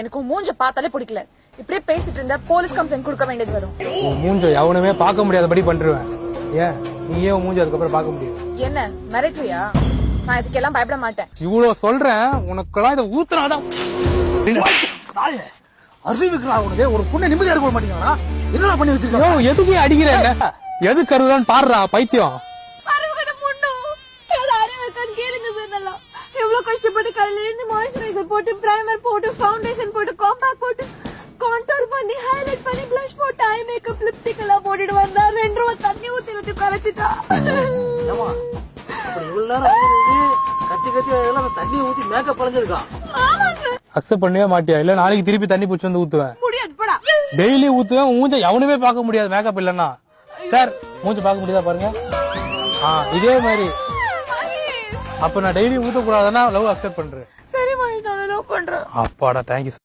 எனக்கு உன் மூஞ்ச பார்த்தாலே பிடிக்கல. இப்படியே பேசிட்டு இருந்தா போலீஸ் கம்ப்ளைண்ட் கொடுக்க வேண்டியது வரும். உன் மூஞ்ச எவனுமே பார்க்க முடியாதபடி பண்ருவேன் ஏன்? நீ ஏன் உன் மூஞ்ச அதுக்கப்புறம் பார்க்க முடியும் என்ன? மிரட்டுறியா? நான் இதுக்கெல்லாம் பயப்பட மாட்டேன். இவ்வளவு சொல்றேன் உனக்கெல்லாம் இதை ஊத்துனாதான். அறிவுக்குறா உனக்கு. ஒரு பொண்ணை நிம்மதியா இருக்க மாட்டீங்களா? என்னடா பண்ணி வச்சிருக்க? எதுக்கு அடிக்கிற என்ன? எது கருதான்னு பாடுறா பைத்தியம். எவ்வளவு கஷ்டப்பட்டு காலையில இருந்து போட்டு பிரைமர் போட்டு ஃபவுண்டேஷன் போட்டு காம்பாக்ட் போட்டு கான்டோர் பண்ணி ஹைலைட் பண்ணி ப்ளஷ் போட்டு ஐ மேக்கப் லிப்ஸ்டிக் எல்லாம் போட்டுட்டு வந்தா ரெண்டு ரூபா தண்ணி ஊத்தி ஊத்தி கரைச்சிட்டா. இவ்வளவு நேரம் கத்தி கத்தி எல்லாம் தண்ணி ஊத்தி மேக்கப் பழஞ்சிருக்கான் அக்செப்ட் பண்ணவே மாட்டியா? இல்ல நாளைக்கு திருப்பி தண்ணி பிடிச்சி வந்து ஊத்துவேன். முடியாது போடா. டெய்லி ஊத்துவேன் மூஞ்ச எவனுமே பார்க்க முடியாது மேக்கப் இல்லன்னா. சார் மூஞ்ச பார்க்க முடியுதா பாருங்க. ஆ இதே மாதிரி. அப்ப நான் டெய்லி ஊத்த கூடாதுன்னா லவ் அக்செப்ட் பண்றேன். நான் லவ் பண்றேன். அப்பாடா தேங்க்யூ